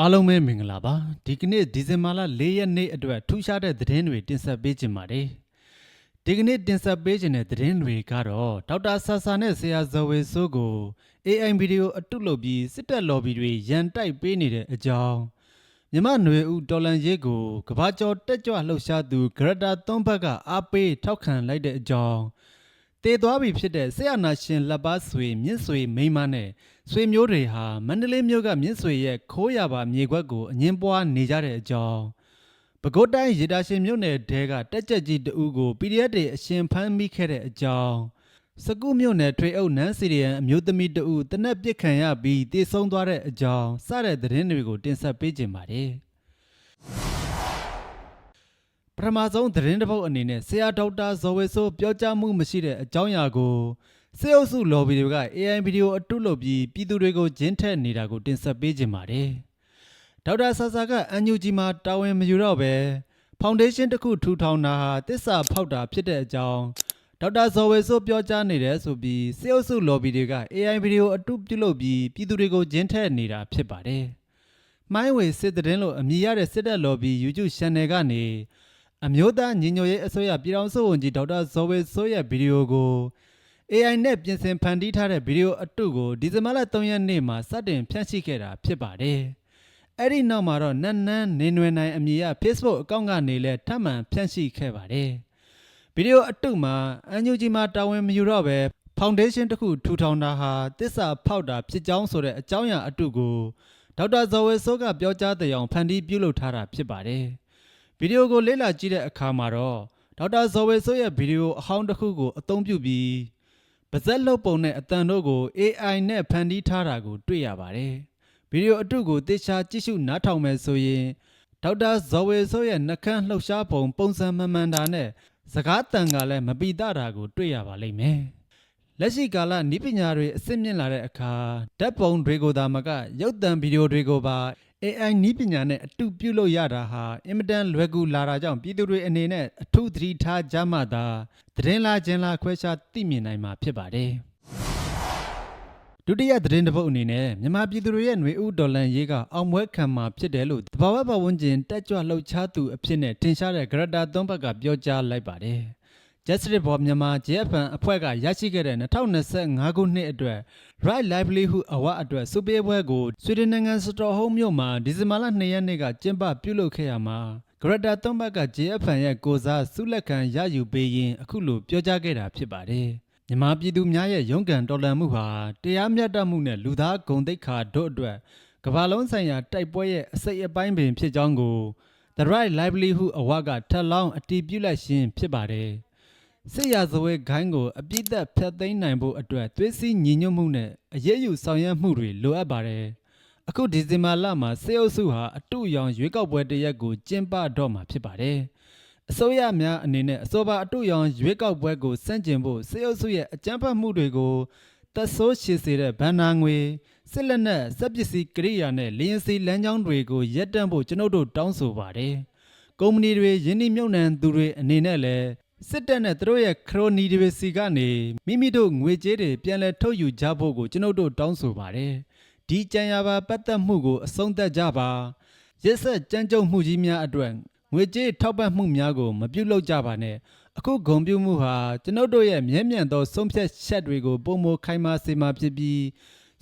အားလုံးပဲမင်္ဂလာပါဒီကနေ့ဒီဇင်ဘာလ၄ရက်နေ့အတွက်ထူးခြားတဲ့သတင်းတွေတင်ဆက်ပေးခြင်းပါတယ်ဒီကနေ့တင်ဆက်ပေးခြင်းတဲ့သတင်းတွေကတော့ဒေါက်တာဆာဆာနဲ့ဆရာဇဝေဆိုးကို AI ဗီဒီယိုအတုလုပ်ပြီးစစ်တပ်လော်ဘီတွေရန်တိုက်ပေးနေတဲ့အကြောင်းမြမနွေဦးတော်လန်ရေးကိုကဘာကျော်တက်ကြွလှုပ်ရှားသူဂရတာသွန်းဘက်ကအားပေးထောက်ခံလိုက်တဲ့အကြောင်း တည်သွားပြီဖြစ်တဲ့ဆရာနာရှင်လက်ပါဆွေမြင့်ဆွေမိန်းမနဲ့ဆွေမျိုးတွေဟာမန္တလေးမြို့ကမြင့်ဆွေရဲ့ခိုးရပါမြေခွက်ကိုအငင်းပွားနေကြတဲ့အကြောင်းပဲခူးတိုင်းရေတာရှင်မြို့နယ်တဲကတက်ကြက်ကြီးတဦးကို PDF တွေအရှင်ဖမ်းမိခဲ့တဲ့အကြောင်းစကုမြို့နယ်ထွေအုပ်နန်းစီရီယန်အမျိုးသမီးတဦးတနက်ပစ်ခံရပြီးတည်ဆုံးသွားတဲ့အကြောင်းစတဲ့သတင်းတွေကိုတင်ဆက်ပေးကြပါတယ် ပထမဆုံးသတင်းတစ်ပုဒ်အနေနဲ့ဆရာဒေါက်တာဇော်ဝေဆိုးပြောကြားမှုမရှိတဲ့အကြောင်းအရာကိုစေအုပ်စုလော်ဘီတွေက AI ဗီဒီယိုအတုလုပ်ပြီးပြည်သူတွေကိုဂျင်းထက်နေတာကိုတင်ဆက်ပေးခြင်းပါတယ်။ဒေါက်တာဆာဆာကအန်ယူဂျီမှာတာဝန်မယူတော့ပဲဖောင်ဒေးရှင်းတစ်ခုထူထောင်တာဟာတစ္ဆာဖောက်တာဖြစ်တဲ့အကြောင်းဒေါက်တာဇော်ဝေဆိုးပြောကြားနေတယ်ဆိုပြီးစေအုပ်စုလော်ဘီတွေက AI ဗီဒီယိုအတုပြုလုပ်ပြီးပြည်သူတွေကိုဂျင်းထက်နေတာဖြစ်ပါတယ်။မိုင်းဝေစစ်တဲ့င်းလို့အမည်ရတဲ့စစ်တပ်လော်ဘီ YouTube Channel ကနေ အမျိုးသားညီညွတ်ရေးအစိုးရပြည်ထောင်စုဝန်ကြီးဒေါက်တာဇော်ဝေဆိုးရဲ့ဗီဒီယိုကို AI နဲ့ပြင်ဆင်ဖန်တီးထားတဲ့ဗီဒီယိုအတုကိုဒီဇင်ဘာလ3ရက်နေ့မှာစတင်ဖြန့်ချိခဲ့တာဖြစ်ပါတယ်။အဲ့ဒီနောက်မှာတော့နန်းနန်းနေနွယ်နိုင်အမည်ရ Facebook အကောင့်ကနေလည်းထပ်မံဖြန့်ချိခဲ့ပါတယ်။ဗီဒီယိုအတုမှာအန်ယူဂျီမှာတာဝန်မယူတော့ပဲဖောင်ဒေးရှင်းတစ်ခုထူထောင်တာဟာတစ္ဆာဖောက်တာဖြစ်ကြောင်းဆိုတဲ့အကြောင်းအရာအတုကိုဒေါက်တာဇော်ဝေဆိုးကပြောကြားတဲ့အောင်ဖန်တီးပြုလုပ်ထားတာဖြစ်ပါတယ်။ ဗီဒီယိုကိုလေ့လာကြည့်တဲ့အခါမှာတော့ဒေါက်တာဇော်ဝေဆိုးရဲ့ဗီဒီယိုအဟောင်းတစ်ခုကိုအသုံးပြုပြီးပါဇက်လုတ်ပုံနဲ့အတန်တို့ကို AI နဲ့ဖန်တီးထားတာကို တွေ့ရပါတယ်။ဗီဒီယိုအတုကိုသေချာကြည့်ရှုနားထောင်မယ်ဆိုရင်ဒေါက်တာဇော်ဝေဆိုးရဲ့နှကန်းလှုပ်ရှားပုံပုံစံမမှန်တာနဲ့စကားတန်ကလည်းမပီတာတာကို တွေ့ရပါလိမ့်မယ်။လက်ရှိကာလဤပညာတွေအစစ်မြင့်လာတဲ့အခါဓာတ်ပုံတွေကိုသာမကရုပ်သံဗီဒီယိုတွေကိုပါ AI နည်းပညာနဲ့အတူပြုလုပ်ရတာဟာအင်မတန်လွယ်ကူလာတာကြောင့်ပြည်သူတွေအနေနဲ့အထူးသတိထားကြမှသာသတင်းလာခြင်းလာခွဲခြားသိမြင်နိုင်မှာဖြစ်ပါတယ်ဒုတိယသတင်းတစ်ပုဒ်အနေနဲ့မြန်မာပြည်သူတွေရဲ့ຫນွေဥဒေါ်လန်ရေးကအောင်ပွဲခံမှာဖြစ်တယ်လို့တဘာဝပတ်ဝန်းကျင်တက်ကြွလှုပ်ရှားသူအဖြစ်နဲ့ထင်ရှားတဲ့ဂရတာသွန်းဘက်ကပြောကြားလိုက်ပါတယ် Justice for Myanmar JFN အဖွဲ့ကရရှိခဲ့တဲ့2025ခုနှစ်အတွက် Right Livelihood Award အတွက်စုပေးပွဲကိုဆွီဒင်နိုင်ငံစတော်ဟုမ်းမြို့မှာဒီဇင်ဘာလ2ရက်နေ့ကကျင်းပပြုလုပ်ခဲ့ရမှာဂရတာသွန်းဘက်က JFN ရဲ့ကိုစားဆုလက်ခံရယူပေးရင်းအခုလိုပြောကြားခဲ့တာဖြစ်ပါတယ်။မြန်မာပြည်သူများရဲ့ရုန်းကန်တော်လှန်မှုဟာတရားမျှတမှုနဲ့လူသားဂုဏ်သိက္ခာတို့အတွက်ကမ္ဘာလုံးဆိုင်ရာတိုက်ပွဲရဲ့အစိတ်အပိုင်းပင်ဖြစ်ကြောင်းကို The Right Livelihood Award ကထပ်လောင်းအတည်ပြုလိုက်ခြင်းဖြစ်ပါတယ်။ စစ်ရာဇဝဲဂိုင်းကိုအပြစ်သက်ဖျက်သိမ်းနိုင်ဖို့အတွက်သွေးစည်းညီညွတ်မှုနဲ့အရေးယူဆောင်ရွက်မှုတွေလိုအပ်ပါတယ်။အခုဒီဇင်ဘာလမှာစစ်အုပ်စုဟာအတူရောင်ရွေးကောက်ပွဲတစ်ရက်ကိုကျင်းပတော့မှာဖြစ်ပါတယ်။အစိုးရများအနေနဲ့အစိုးရအတူရောင်ရွေးကောက်ပွဲကိုစန့်ကျင်ဖို့စစ်အုပ်စုရဲ့အကြမ်းဖက်မှုတွေကိုတက်ဆိုးရှည်စေတဲ့ဗန်နာငွေစစ်လက်နက်စက်ပစ္စည်းကိရိယာနဲ့လျင်စီလမ်းကြောင်းတွေကိုရပ်တန့်ဖို့ကျွန်ုပ်တို့တောင်းဆိုပါတယ်။ကုမ္ပဏီတွေယင်းနှိမ့်မြုပ်နှံသူတွေအနေနဲ့လည်း စစ်တပ်နဲ့သူတို့ရဲ့ခရိုနီတွေစီကနေမိမိတို့ငွေကြေးတွေပြန်လည်ထုတ်ယူကြဖို့ကိုကျွန်ုပ်တို့တောင်းဆိုပါတယ်။ဒီကြံရပါပတ်သက်မှုကိုအဆုံးသတ်ကြပါရစ်ဆက်ကြမ်းကြုတ်မှုကြီးများအတွက်ငွေကြေးထောက်ပံ့မှုများကို မပြုလုပ်ကြပါနဲ့အခုဂုံပြုမှုဟာကျွန်ုပ်တို့ရဲ့မြဲမြံသောဆုံးဖြတ်ချက်တွေကိုပုံမခိုင်မာစေမှာဖြစ်ပြီး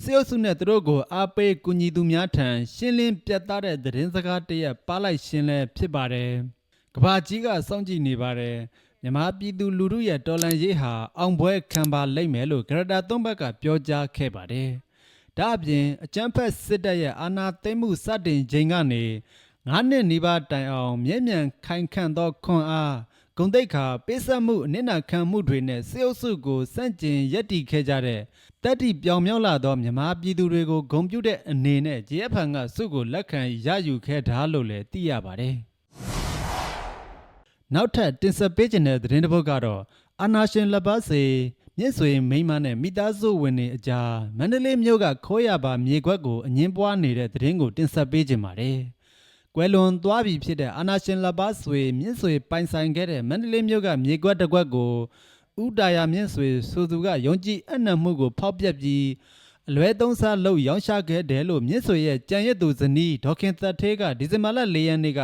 စေအုပ်စုနဲ့သူတို့ကိုအားပေးကူညီသူများထံရှင်းလင်းပြတ်သားတဲ့သတင်းစကားတစ်ရက်ပါလိုက်ရှင်းလဲဖြစ်ပါတယ်။ကဘာကြီးကစောင့်ကြည့်နေပါတယ်။ မြန်မာပြည်သူလူထုရဲ့တော်လှန်ရေးဟာအောင်ပွဲခံပါလိမ့်မယ်လို့ဂရတာသွန်းဘက်ကပြောကြားခဲ့ပါတယ်။ဒါအပြင်အကြမ်းဖက်စစ်တပ်ရဲ့အာဏာသိမ်းမှုစတင်ချိန်ကနေ9နှစ်နီးပါးတိုင်အောင်မြဲမြံခိုင်ခန့်သောခွန်အားဂုံတိတ်ခါပေးဆက်မှုအနစ်နာခံမှုတွေနဲ့စေအုပ်စုကိုစန့်ကျင်ရက်တီခဲ့ကြတဲ့တက်တီပြောင်မြောက်လာသောမြန်မာပြည်သူတွေကိုဂုံပြုတဲ့အနေနဲ့ JFN ကစုကိုလက်ခံရယူခဲ့တာလို့လည်းသိရပါတယ်။ နောက်ထပ်တင်ဆက်ပေးခြင်းတဲ့သတင်းတစ်ပုဒ်ကတော့အာနာရှင်လက်ပါစေမြင့်ဆွေမိန်းမနဲ့မိသားစုဝင်တွေအကြားမန္တလေးမြို့ကခိုးရပါမြေခွက်ကိုအငင်းပွားနေတဲ့သတင်းကိုတင်ဆက်ပေးခြင်းပါတယ်။ကွယ်လွန်သွားပြီဖြစ်တဲ့အာနာရှင်လက်ပါဆွေမြင့်ဆွေပိုင်ဆိုင်ခဲ့တဲ့မန္တလေးမြို့ကမြေကွက်တစ်ကွက်ကိုဥတာယာမြင့်ဆွေဆိုသူကယုံကြည်အံ့နံမှုကိုဖောက်ပြက်ပြီးအလွဲသုံးစားလုပ်ရောင်းချခဲ့တယ်လို့မြင့်ဆွေရဲ့ကြံရက်သူဇနီးဒေါက်ခင်သက်သေးကဒီဇင်ဘာလ၄ရက်နေ့က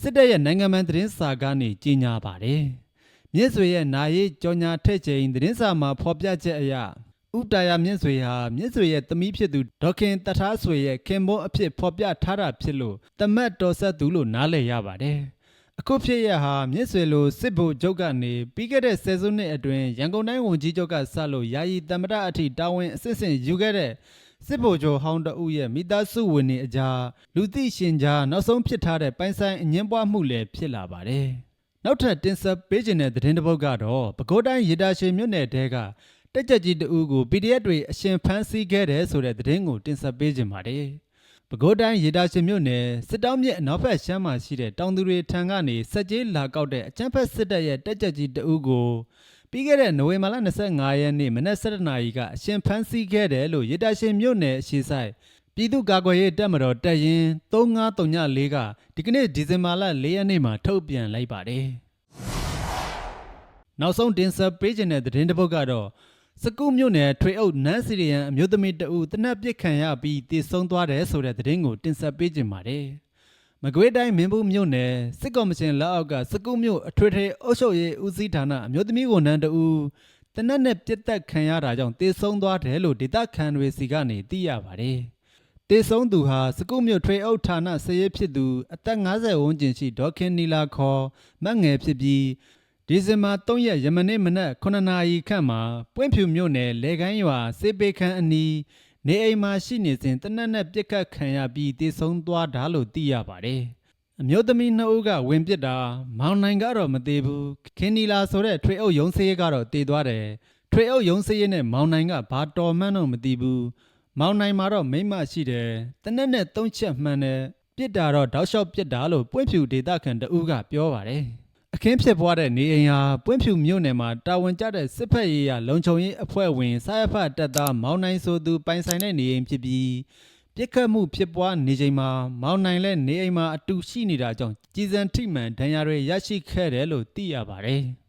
စစ်တပ်ရဲ့နိုင်ငံမှန်သတင်းစာကနေကြေညာပါတယ်။မြင့်ဆွေရဲ့နာရီကြော်ညာထက်ချိန်သတင်းစာမှာဖော်ပြချက်အရဥတာယာမြင့်ဆွေဟာမြင့်ဆွေရဲ့သမီးဖြစ်သူဒေါက်ခင်တထားဆွေရဲ့ခင်မွန်းအဖြစ်ဖော်ပြထားတာဖြစ်လို့တမတ်တော်ဆက်သူလို့နားလည်ရပါတယ်။အခုဖြစ်ရဟာမြစ်ဆွေလိုစစ်ဗိုလ်ချုပ်ကနေပြီးခဲ့တဲ့ဆယ်စုနှစ်အတွင်းရန်ကုန်တိုင်းဝန်ကြီးချုပ်ကစလို့ယာယီတမရအထိတာဝန်အစစ်အဆင်ယူခဲ့တဲ့ စစ်ဗိုလ်ချုပ်ဟောင်းတဦးရဲ့မိသားစုဝင်တွေအကြားလူသိရှင်ကြားနောက်ဆုံးဖြစ်ထားတဲ့ပိုင်ဆိုင်အငင်းပွားမှုလည်းဖြစ်လာပါတယ်။နောက်ထပ်တင်ဆက်ပေးခြင်းတဲ့သတင်းတစ်ပုဒ်ကတော့ပဲခူးတိုင်းရေတာရှင်မြို့နယ်တဲကတက်ကြက်ကြီးတဦးကို PDF တွေအရှင်ဖမ်းဆီးခဲ့တယ်ဆိုတဲ့သတင်းကိုတင်ဆက်ပေးခြင်းပါတယ်။ပဲခူးတိုင်းရေတာရှင်မြို့နယ်စစ်တောင်းမြစ်အနောက်ဘက်ရှမ်းမှာရှိတဲ့တောင်သူတွေထံကနေစက်ကြီးလာကောက်တဲ့အကျန်းဖက်စစ်တပ်ရဲ့တက်ကြက်ကြီးတအုပ်ကို ပြီးခဲ့တဲ့နိုဝင်ဘာလ25ရက်နေ့မနက်7:00နာရီကအရှင်ဖမ်းဆီးခဲ့တယ်လို့ရေတာရှင်မြို့နယ်အရှိဆိုင်ပြည်သူ့ကာကွယ်ရေးတပ်မတော်တပ်ရင်း3934ကဒီကနေ့ဒီဇင်ဘာလ4ရက်နေ့မှာထုတ်ပြန်လိုက်ပါတယ်။နောက်ဆုံးတင်ဆက်ပေးခြင်းတဲ့သတင်းတစ်ပုဒ်ကတော့စကုမြို့နယ်ထွေအုပ်နန်းစီရီယန်အမျိုးသမီးတဦးတနက်ပစ်ခံရပြီးတည်ဆုံသွားတယ်ဆိုတဲ့သတင်းကိုတင်ဆက်ပေးခြင်းပါတယ်။ မကွေးတိုင်းမင်းဘူးမြို့နယ်စစ်ကော်မရှင်လက်အောက်ကစကုမြို့အထွေထွေအုပ်ချုပ်ရေးဦးစီးဌာနအမျိုးသမီးဝန်ထမ်းတဦးတနက်နဲ့ပြစ်တက်ခံရတာကြောင့်တည်ဆုံသွားတယ်လို့ဒေသခံတွေစီကနေသိရပါတယ်။တည်ဆုံသူဟာစကုမြို့ထွေအုပ်ဌာနစရဲဖြစ်သူအသက်50ဝန်းကျင်ရှိဒေါက်ခင်နီလာခေါ်မတ်ငယ်ဖြစ်ပြီးဒီဇင်ဘာ3ရက်ယမနေ့မနက်9နာရီခန့်မှာပွင့်ဖြူမြို့နယ်လေကိုင်းရွာစေပေခန်းအနီး နေအိမ်မှာရှိနေစဉ်တနက်နဲ့ပြစ်ခတ်ခံရပြီးတည်ဆုံသွားတာလို့သိရပါတယ်။အမျိုးသမီးနှစ်ဦးကဝင်ပစ်တာမောင်နိုင်ကတော့မသေးဘူးခင်နီလာဆိုတဲ့ထွေအုပ်ယုံစည်းကတော့တည်သွားတယ်။ထွေအုပ်ယုံစည်းနဲ့မောင်နိုင်ကဘာတော်မှန်းတော့မသိဘူး။မောင်နိုင်မှာတော့မိမ့်မရှိတယ်။တနက်နဲ့သုံးချက်မှန်တယ်။ပြစ်တာတော့တောက်လျှောက်ပြစ်တာလို့ပွင့်ဖြူဒေတာခန်တဦးကပြောပါတယ်။ အခင်းဖြစ်ပွားတဲ့နေအိမ်ဟာပွင့်ဖြူမြို့နယ်မှာတာဝန်ကျတဲ့စစ်ဖက်ရေးရလုံခြုံရေးအဖွဲ့ဝင်စာရဖတပ်သားမောင်နိုင်ဆိုသူပိုင်ဆိုင်တဲ့နေအိမ်ဖြစ်ပြီးပြစ်ခတ်မှုဖြစ်ပွားနေချိန်မှာမောင်နိုင်လည်းနေအိမ်မှာအတူရှိနေတာကြောင့်ကြည်စံထိမှန်ဒဏ်ရာတွေရရှိခဲ့တယ်လို့သိရပါတယ်။